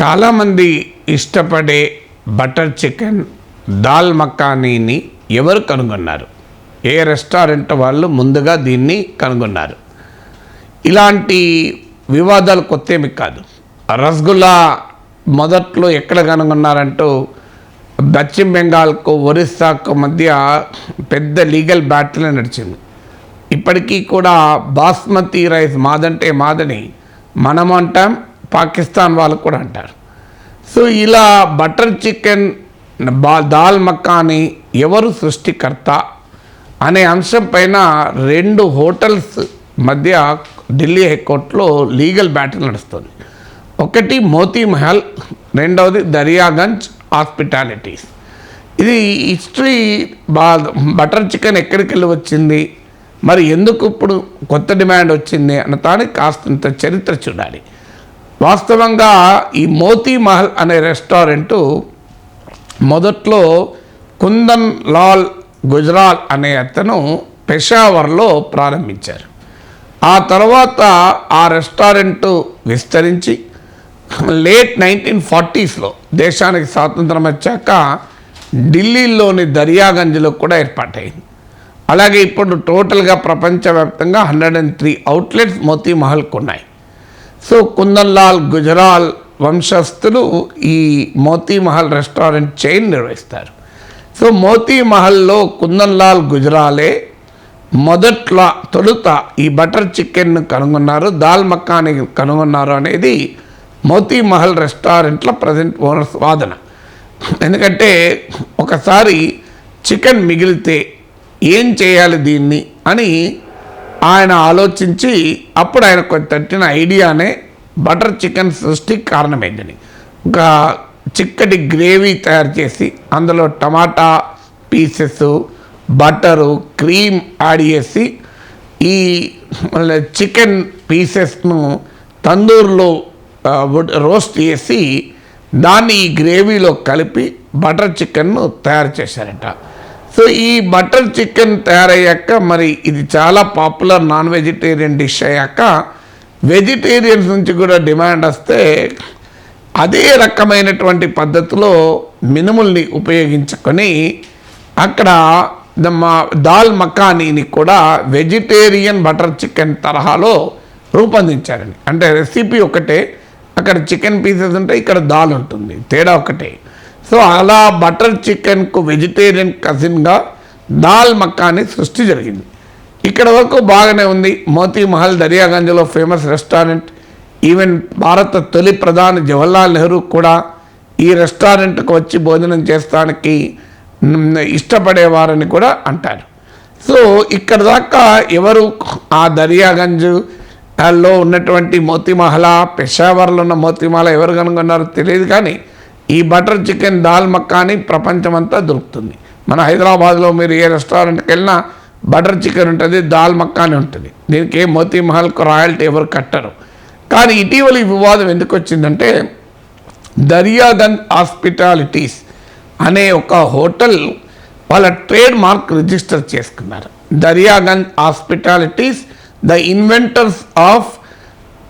చాలామంది ఇష్టపడే butter chicken dal మక్కానీని ఎవరు కనుగొన్నారు? ఏ రెస్టారెంట్ వాళ్ళు ముందుగా దీన్ని కనుగొన్నారు? ఇలాంటి వివాదాలు కొత్త ఏమి కాదు. రసగుల్లా మొదట్లో ఎక్కడ కనుగొన్నారంటూ పశ్చిమ బెంగాల్కు ఒరిస్సాకు మధ్య పెద్ద లీగల్ బ్యాటిల్ నడిచింది. ఇప్పటికీ కూడా బాస్మతి రైస్ మాదంటే మాదని మనం అంటాం పాకిస్తాన్ వాళ్ళు కూడా అంటారు. సో ఇలా బటర్ చికెన్ బా దాల్ మక్కాని ఎవరు సృష్టికర్త అనే అంశం పైన రెండు హోటల్స్ మధ్య ఢిల్లీ హైకోర్టులో లీగల్ బ్యాటిల్ నడుస్తుంది. ఒకటి మోతీ మహల్ రెండవది దరియాగంజ్ హాస్పిటాలిటీస్. ఇది హిస్టరీ బా బటర్ చికెన్ ఎక్కడికి వెళ్ళి వచ్చింది? మరి ఎందుకు ఇప్పుడు కొత్త డిమాండ్ వచ్చింది? అన్న దానికి కాస్తంత చరిత్ర చూడాలి. వాస్తవంగా ఈ మోతీ మహల్ అనే రెస్టారెంటు మొదట్లో కుందన్ లాల్ గుజరాల్ అనే అతను పెషావర్లో ప్రారంభించారు. ఆ తర్వాత ఆ రెస్టారెంట్ విస్తరించి లేట్ నైన్టీన్ ఫార్టీస్లో దేశానికి స్వాతంత్రం వచ్చాక ఢిల్లీలోని దర్యాగంజ్లో కూడా ఏర్పాటైంది. అలాగే ఇప్పుడు టోటల్గా ప్రపంచవ్యాప్తంగా hundred and three outlets Moti మహల్కు ఉన్నాయి. సో కుందన్లాల్ గుజరాల్ వంశస్థులు ఈ మోతీ మహల్ రెస్టారెంట్ చైన్ నిర్వహిస్తారు. సో మోతీ మహల్లో కుందన్లాల్ గుజరాలే మొదట్లో తొలుత ఈ బటర్ చికెన్ను కనుగొన్నారు దాల్ మక్కాని కనుగొన్నారు అనేది మోతీ మహల్ రెస్టారెంట్ల ప్రజెంట్ ఓనర్స్ వాదన. ఎందుకంటే ఒకసారి చికెన్ మిగిలితే ఏం చేయాలి దీన్ని అని ఆయన ఆలోచించి అప్పుడు ఆయన తట్టిన ఐడియానే బటర్ చికెన్ సృష్టికి కారణమైందని. ఒక చిక్కటి గ్రేవీ తయారు చేసి అందులో tomato pieces butter cream add చేసి ఈ చికెన్ పీసెస్ను తందూరులో రోస్ట్ చేసి దాన్ని ఈ గ్రేవీలో కలిపి బటర్ చికెన్ను తయారు చేశారట. సో ఈ బటర్ చికెన్ తయారయ్యాక మరి ఇది చాలా పాపులర్ నాన్ వెజిటేరియన్ డిష్ అయ్యాక వెజిటేరియన్స్ నుంచి కూడా డిమాండ్ వస్తే అదే రకమైనటువంటి పద్ధతిలో మినుముల్ని ఉపయోగించుకొని అక్కడ మా- దాల్ మకానీని కూడా వెజిటేరియన్ బటర్ చికెన్ తరహాలో రూపొందించారండి. అంటే రెసిపీ ఒకటే అక్కడ చికెన్ పీసెస్ ఉంటాయి ఇక్కడ దాల్ ఉంటుంది తేడా ఒకటే. సో అలా బటర్ చికెన్కు వెజిటేరియన్ కజిన్గా దాల్ మక్కాని సృష్టి జరిగింది. ఇక్కడ వరకు బాగానే ఉంది. మోతీమహల్ దరియాగంజ్లో దర్యాగంజ్లో ఫేమస్ రెస్టారెంట్. ఈవెన్ భారత తొలి ప్రధాని జవహర్లాల్ నెహ్రూ కూడా ఈ రెస్టారెంట్కు వచ్చి భోజనం చేస్తానికి ఇష్టపడేవారని కూడా అంటారు. సో ఇక్కడ దాకా ఎవరు ఆ దర్యాగంజ్లో ఉన్నటువంటి మోతీమహల పెషావర్లో ఉన్న మోతీమహల ఎవరు కనుగొన్నారో తెలియదు కానీ ఈ బటర్ చికెన్ దాల్ మక్కాని ప్రపంచమంతా దొరుకుతుంది. మన హైదరాబాద్లో మీరు ఏ రెస్టారెంట్కి వెళ్ళినా బటర్ చికెన్ ఉంటుంది దాల్ మక్కాని ఉంటుంది. దీనికి ఏ మోతీ మహల్కు రాయల్టీ ఎవరు కట్టరు. కానీ ఇటీవల ఈ వివాదం ఎందుకు వచ్చిందంటే దర్యాగంజ్ హాస్పిటాలిటీస్ అనే ఒక హోటల్ వాళ్ళ ట్రేడ్ మార్క్ రిజిస్టర్ చేసుకున్నారు. Daryaganj hospitalities the inventors of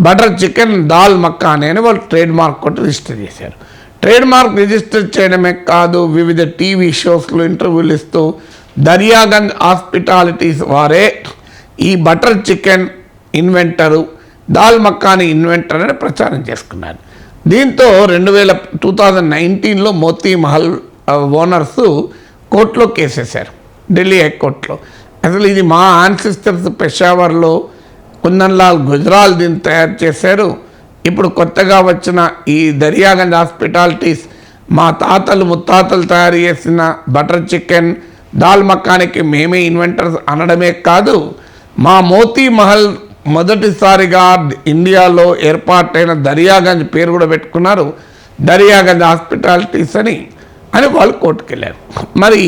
butter chicken dal makhani అని వాళ్ళు ట్రేడ్ మార్క్ కూడా రిజిస్టర్ చేశారు. ట్రేడ్ మార్క్ రిజిస్టర్ చేయడమే కాదు వివిధ టీవీ షోస్లో ఇంటర్వ్యూలు ఇస్తూ దర్యాగంజ్ హాస్పిటాలిటీస్ వారే ఈ butter chicken inventor dal makhani inventor అని ప్రచారం చేసుకున్నారు. దీంతో రెండు వేల టూ థౌజండ్ నైన్టీన్లో మోతీ మహల్ ఓనర్స్ కోర్టులో కేసేశారు ఢిల్లీ హైకోర్టులో. అసలు ఇది మా ఆన్సిస్టర్స్ పెషావర్లో కుందన్లాల్ గుజరాల్ దీన్ని తయారు చేశారు. ఇప్పుడు కొత్తగా వచ్చిన ఈ దర్యాగంజ్ హాస్పిటాలిటీస్ మా తాతలు ముత్తాతలు తయారు చేసిన బటర్ చికెన్ దాల్ మక్కానికి మేమే ఇన్వెంటర్స్ అనడమే కాదు మా మోతీ మహల్ మొదటిసారిగా ఇండియాలో ఏర్పాటైన దర్యాగంజ్ పేరు కూడా పెట్టుకున్నారు దర్యాగంజ్ హాస్పిటాలిటీస్ అని అని వాళ్ళు కోర్టుకెళ్ళారు మరి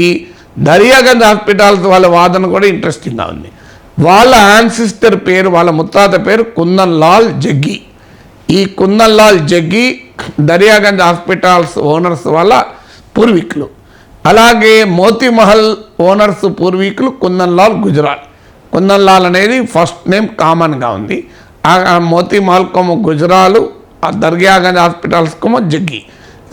దర్యాగంజ్ హాస్పిటల్స్ వాళ్ళ వాదన కూడా ఇంట్రెస్టింగ్గా ఉంది. వాళ్ళ యాన్సిస్టర్ పేరు వాళ్ళ ముత్తాత పేరు కుందన్ లాల్ జగ్గి. ఈ కుందన్లాల్ జగ్గి దర్యాగంజ్ హాస్పిటల్స్ ఓనర్స్ వాళ్ళ పూర్వీకులు. అలాగే మోతీమహల్ ఓనర్స్ పూర్వీకులు కుందన్లాల్ గుజరాల్ కుందన్లాల్ అనేది ఫస్ట్ నేమ్ కామన్గా ఉంది. మోతీమహల్ కొమ్మ గుజరాలు ఆ దర్యాగంజ్ హాస్పిటల్స్కేమో జగ్గి.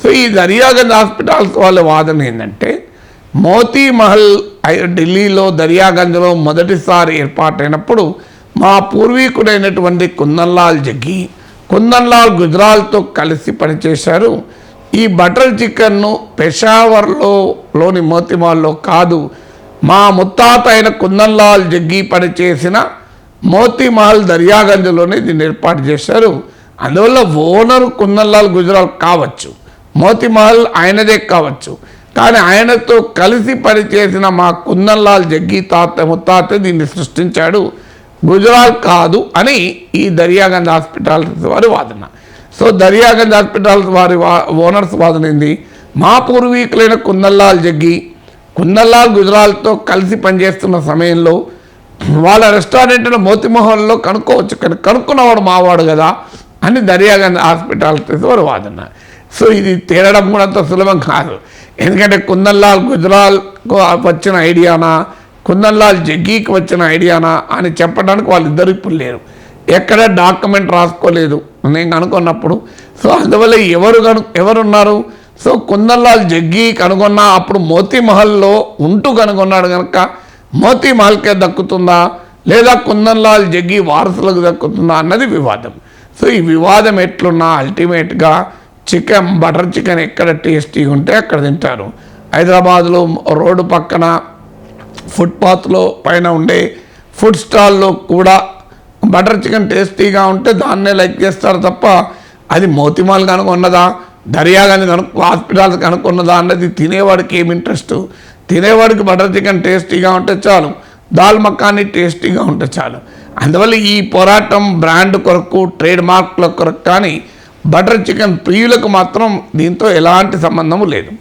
సో ఈ దర్యాగంజ్ హాస్పిటల్స్ వాళ్ళ వాదన ఏంటంటే మోతీ మహల్ ఐ- ఢిల్లీలో దర్యాగంజ్లో మొదటిసారి ఏర్పాటైనప్పుడు మా పూర్వీకుడైనటువంటి కుందన్లాల్ జగ్గి కుందన్లాల్ గుజరాల్తో కలిసి పనిచేశారు. ఈ బటర్ చికెన్ను పెషావర్లో లోని మోతిమాల్లో కాదు మా ముత్తాత అయిన కుందన్లాల్ జగ్గి పనిచేసిన మోతిమాల్ దర్యాగంజ్లోనే దీన్ని ఏర్పాటు చేశారు. అందువల్ల ఓనరు కుందన్లాల్ గుజరాల్ కావచ్చు మోతీమహల్ ఆయనదే కావచ్చు. కానీ ఆయనతో కలిసి పనిచేసిన మా కుందన్లాల్ జగ్గి తాత ముత్తాత దీన్ని సృష్టించాడు. గుజరాల్ కాదు అని ఈ దర్యాగంజ్ హాస్పిటల్స్ వారి వాదన. సో దర్యాగంజ్ హాస్పిటల్స్ వారి వా- ఓనర్స్ వాదన ఏంది? మా పూర్వీకులైన కుందల్లాల్ జగ్గి కుందల్లాల్ గుజరాల్తో కలిసి పనిచేస్తున్న సమయంలో వాళ్ళ రెస్టారెంట్ను మోతిమోహన్లో కనుక్కోవచ్చు కానీ కనుక్కున్నవాడు మావాడు కదా అని దర్యాగంజ్ హాస్పిటల్స్ వారి వాదన. సో ఇది తేలడం కూడా అంత సులభం కాదు. ఎందుకంటే కుందన్లాల్ గుజరాల్కు వచ్చిన ఐడియానా? కుందన్లాల్ జగ్గీకి వచ్చిన ఐడియానా అని చెప్పడానికి వాళ్ళిద్దరు ఇప్పుడు లేరు. ఎక్కడ డాక్యుమెంట్ రాసుకోలేదు. నేను కనుక్కున్నప్పుడు సో అందువల్ల ఎవరు కను ఎవరున్నారు? సో కుందన్లాల్ జగ్గి కనుగొన్న అప్పుడు మోతీమహల్లో ఉంటూ కనుగొన్నాడు కనుక మోతీ మహల్కే దక్కుతుందా? లేదా కుందన్లాల్ జగ్గి వారసులకు దక్కుతుందా? అన్నది వివాదం. సో ఈ వివాదం ఎట్లున్నా అల్టిమేట్గా చికెన్ బటర్ చికెన్ ఎక్కడ టేస్టీగా ఉంటే అక్కడ తింటారు. హైదరాబాద్లో రోడ్డు పక్కన ఫుట్పాత్లో పైన ఉండే ఫుడ్ స్టాల్లో కూడా బటర్ చికెన్ టేస్టీగా ఉంటే దాన్నే లైక్ చేస్తారు తప్ప అది మోతిమాల్ కనుక్కున్నదా దర్యాగాని కనుక్కు హాస్పిటల్స్ కనుక్కున్నదా అన్నది తినేవాడికి ఏమి ఇంట్రెస్ట్ తినేవాడికి బటర్ చికెన్ టేస్టీగా ఉంటే చాలు. దాల్ మక్కాని టేస్టీగా ఉంటే చాలు. అందువల్ల ఈ పోరాటం బ్రాండ్ కొరకు ట్రేడ్ మార్క్ల కొరకు కానీ బటర్ చికెన్ ప్రియులకు మాత్రం దీంతో ఎలాంటి సంబంధము లేదు.